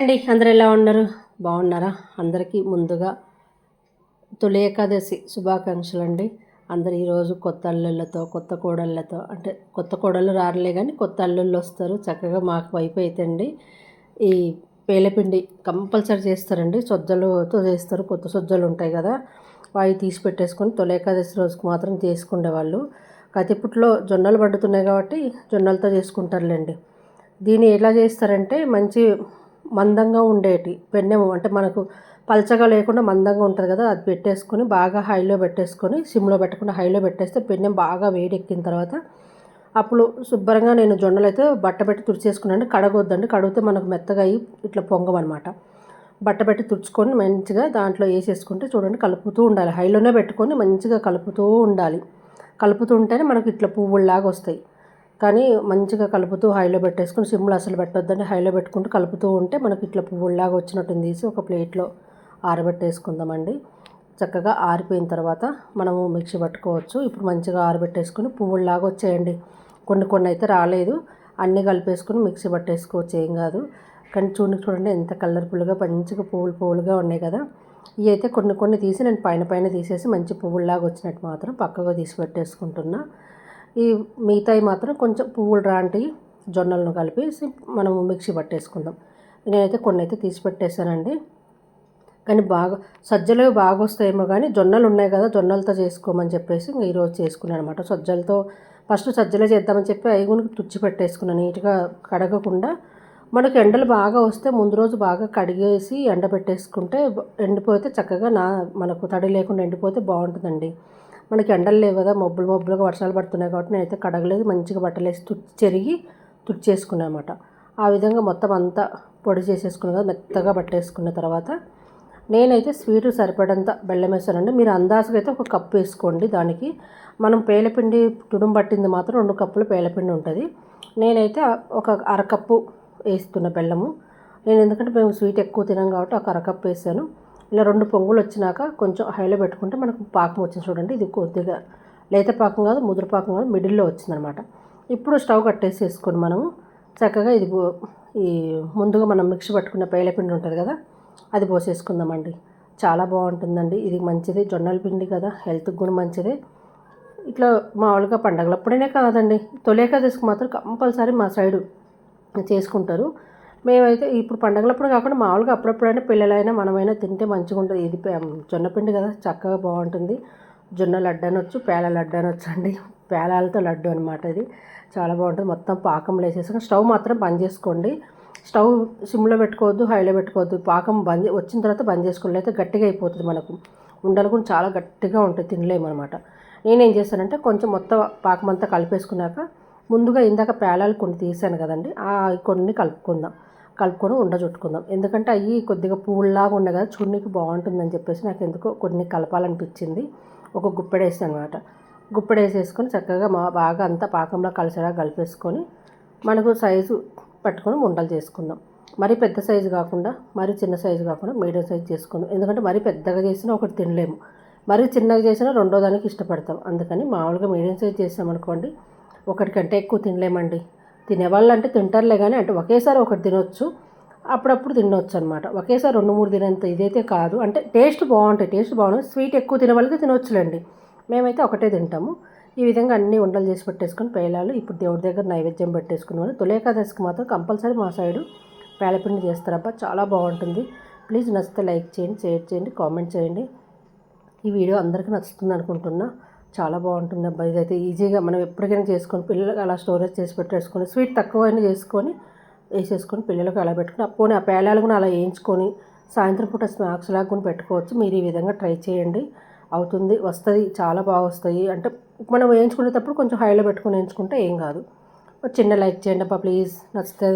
అండి అందరు ఎలా ఉన్నారు? బాగున్నారా? అందరికీ ముందుగా తొలి ఏకాదశి శుభాకాంక్షలు అండి అందరు ఈరోజు కొత్త అల్లుళ్ళతో కొత్త కోడళ్ళతో అంటే కొత్త కోడళ్ళు రారలే కానీ కొత్త అల్లుళ్ళు వస్తారు. చక్కగా మాకు వైపు అయితే అండి ఈ పేలపిండి కంపల్సరీ చేస్తారండి. సొజ్జలతో చేస్తారు. కొత్త సొజ్జలు ఉంటాయి కదా అవి తీసి పెట్టేసుకొని తొలి ఏకాదశి రోజుకు మాత్రం చేసుకునేవాళ్ళు కతిపుట్లో జొన్నలు పండుతున్నాయి కాబట్టి జొన్నలతో చేసుకుంటారులేండి. దీన్ని ఎలా చేస్తారంటే మంచి మందంగా ఉండేటి పెన్నెం అంటే మనకు పలచగా లేకుండా మందంగా ఉంటుంది కదా అది పెట్టేసుకొని బాగా హైలో పెట్టేసుకొని సిమ్లో పెట్టకుండా హైలో పెట్టేస్తే పెన్నెం బాగా వేడెక్కిన తర్వాత అప్పుడు శుభ్రంగా నేను జొన్నలు అయితే బట్ట పెట్టి తుడిచేసుకున్నాను. కడగొద్దండి కడిగితే మనకు మెత్తగా అయ్యి ఇట్లా పొంగమనమాట బట్ట పెట్టి తుడుచుకొని మంచిగా దాంట్లో వేసేసుకుంటే చూడండి కలుపుతూ ఉండాలి. హైలోనే పెట్టుకొని మంచిగా కలుపుతూ ఉండాలి. కలుపుతూ ఉంటేనే మనకు ఇట్లా పువ్వుల్లాగా వస్తాయి. కానీ మంచిగా కలుపుతూ హైలో పెట్టేసుకుని సిమ్లో అసలు పెట్టొద్దని హైలో పెట్టుకుంటూ కలుపుతూ ఉంటే మనకి ఇట్లా పువ్వుల్లాగా వచ్చినట్టు తీసి ఒక ప్లేట్లో ఆరబెట్టేసుకుందామండి. చక్కగా ఆరిపోయిన తర్వాత మనము మిక్సీ పట్టుకోవచ్చు. ఇప్పుడు మంచిగా ఆరబెట్టేసుకుని పువ్వుల్లాగా వచ్చేయండి. కొన్ని కొన్ని అయితే రాలేదు. అన్నీ కలిపేసుకుని మిక్సీ పట్టేసుకోవచ్చు. ఏం కాదు. కానీ చూడండి చూడండి ఎంత కలర్ఫుల్గా మంచిగా పువ్వులు పువ్వులుగా ఉన్నాయి కదా. ఇవి అయితే కొన్ని కొన్ని తీసి నేను పైన పైన తీసేసి మంచి పువ్వుల్లాగా వచ్చినట్టు మాత్రం పక్కగా తీసి పెట్టేసుకుంటున్నా. ఈ మిగతాయి మాత్రం కొంచెం పువ్వులు రాంటి జొన్నలను కలిపేసి మనము మిక్సీ పట్టేసుకుందాం. నేనైతే కొన్ని అయితే తీసి పెట్టేశానండి. కానీ బాగా సజ్జలు బాగా వస్తాయేమో కానీ జొన్నలు ఉన్నాయి కదా జొన్నలతో చేసుకోమని చెప్పేసి ఈరోజు చేసుకున్నాను అనమాట సజ్జలతో ఫస్ట్ సజ్జలే చేద్దామని చెప్పి ఐగునికి తుచ్చి పెట్టేసుకున్నాను నీట్గా కడగకుండా. మనకు ఎండలు బాగా వస్తే ముందు రోజు బాగా కడిగేసి ఎండబెట్టేసుకుంటే ఎండిపోతే చక్కగా నా మనకు తడి లేకుండా ఎండిపోతే బాగుంటుందండి. మనకి ఎండలు లేవు కదా మబ్బులు మబ్బులుగా వర్షాలు పడుతున్నాయి కాబట్టి నేనైతే కడగలేదు మంచిగా బట్టలేసి తుడిచి చెరిగి తుడిచేసుకున్నాను అనమాట ఆ విధంగా మొత్తం అంతా పొడి చేసేసుకున్న కదా మెత్తగా పట్టేసుకున్న తర్వాత నేనైతే స్వీటు సరిపడంత బెల్లం వేసానండి. మీరు అందాజుగా అయితే ఒక కప్పు వేసుకోండి దానికి. మనం పేలపిండి తుడుం పట్టింది మాత్రం రెండు కప్పులు పేలపిండి ఉంటుంది. నేనైతే ఒక అరకప్పు వేస్తున్న బెల్లము. నేను ఎందుకంటే మేము స్వీట్ ఎక్కువ తినాం కాబట్టి ఒక అరకప్పు వేసాను. ఇలా రెండు పొంగులు వచ్చినాక కొంచెం హైలో పెట్టుకుంటే మనకు పాకం వచ్చింది చూడండి. ఇది కొద్దిగా లేత పాకం కాదు ముదురు పాకం కాదు మిడిల్లో వచ్చిందనమాట. ఇప్పుడు స్టవ్ కట్టేసేసుకొని మనము. చక్కగా ఇది ఈ ముందుగా మనం మిక్సీ పట్టుకున్న పేలపిండి ఉంటుంది కదా అది పోసేసుకుందామండి. చాలా బాగుంటుందండి. ఇది మంచిది. జొన్నల పిండి కదా హెల్త్కి కూడా మంచిది. ఇట్లా మామూలుగా పండగలప్పుడైనా కాదండి. తొలేకాదశికి మాత్రం కంపల్సరీ మా సైడు చేసుకుంటారు. మేమైతే ఇప్పుడు పండగలప్పుడు కాకుండా మామూలుగా అప్పుడప్పుడైనా పిల్లలైనా మనమైనా తింటే మంచిగా ఉంటుంది. ఇది జొన్నపిండి కదా చక్కగా బాగుంటుంది. జొన్న లడ్డు అనొచ్చు పేల లడ్డు అనొచ్చు అండి. పేలాలతో లడ్డు అనమాట ఇది. చాలా బాగుంటుంది. మొత్తం పాకం వేసేసాక స్టవ్ మాత్రం బంద్ చేసుకోండి. స్టవ్ సిమ్లో పెట్టుకోవద్దు హైలో పెట్టుకోవద్దు. పాకం బంద్ వచ్చిన తర్వాత బంద్ చేసుకోండి. అయితే గట్టిగా అయిపోతుంది మనకు. ఉండలు కూడా చాలా గట్టిగా ఉంటాయి తినలేము అనమాట నేనేం చేస్తానంటే కొంచెం మొత్తం పాకం అంతా కలిపేసుకున్నాక ముందుగా ఇందాక పేలాలు కొన్ని తీసాను కదండి ఆ కొన్ని కలుపుకుందాం. కలుపుకొని ఉండ చుట్టుకుందాం ఎందుకంటే అవి కొద్దిగా పూల్లాగా ఉన్నాయి కదా చున్నీకి బాగుంటుందని చెప్పేసి నాకు ఎందుకో కొన్ని కలపాలనిపించింది. ఒక గుప్పెడేసి అనమాట గుప్పెడేసేసుకొని చక్కగా మా బాగా అంతా పాకంలో కలిసేలా కలిపేసుకొని మనకు సైజు పట్టుకొని ఉండలు చేసుకుందాం. మరీ పెద్ద సైజు కాకుండా మరీ చిన్న సైజు కాకుండా మీడియం సైజు చేసుకుందాం. ఎందుకంటే మరీ పెద్దగా చేసినా ఒకటి తినలేము. మరీ చిన్నగా చేసినా రెండో దానికి ఇష్టపడతాం. అందుకని మామూలుగా మీడియం సైజ్ చేసామనుకోండి ఒకటికంటే ఎక్కువ తినలేమండి. తినేవాళ్ళు అంటే తింటారులే కానీ అంటే ఒకేసారి ఒకటి తినొచ్చు అప్పుడప్పుడు తినవచ్చు అనమాట ఒకేసారి రెండు మూడు తినంత ఇదైతే కాదు. అంటే టేస్ట్ బాగుంటాయి టేస్ట్ బాగుంటుంది స్వీట్ ఎక్కువ తినే తినొచ్చులేండి. తినవచ్చులేండి మేమైతే ఒకటే తింటాము. ఈ విధంగా అన్ని వంటలు చేసి పెట్టేసుకుని పేలాలు ఇప్పుడు దేవుడి దగ్గర నైవేద్యం పెట్టేసుకున్నాను తొలేకాదశికి మాత్రం కంపల్సరీ మా సైడు పేలపిండి చేస్తారబ్బా. చాలా బాగుంటుంది. ప్లీజ్ నచ్చితే లైక్ చేయండి షేర్ చేయండి కామెంట్ చేయండి. ఈ వీడియో అందరికీ నచ్చుతుంది అనుకుంటున్నా. చాలా బాగుంటుంది అబ్బా. ఇదైతే ఈజీగా మనం ఎప్పటికైనా చేసుకొని పిల్లలకు అలా స్టోరేజ్ చేసి పెట్టేసుకొని స్వీట్ తక్కువైనా చేసుకొని వేసేసుకొని పిల్లలకు అలా పెట్టుకుని పోనీ ఆ పేలాలు కూడా అలా వేయించుకొని సాయంత్రం పూట స్నాక్స్ లాగా కూడా పెట్టుకోవచ్చు. మీరు ఈ విధంగా ట్రై చేయండి. అవుతుంది వస్తుంది చాలా బాగా వస్తాయి. అంటే మనం వేయించుకునేటప్పుడు కొంచెం హైలో పెట్టుకొని వేయించుకుంటే ఏం కాదు. చిన్న లైక్ చేయండి అబ్బా ప్లీజ్. నచ్చితే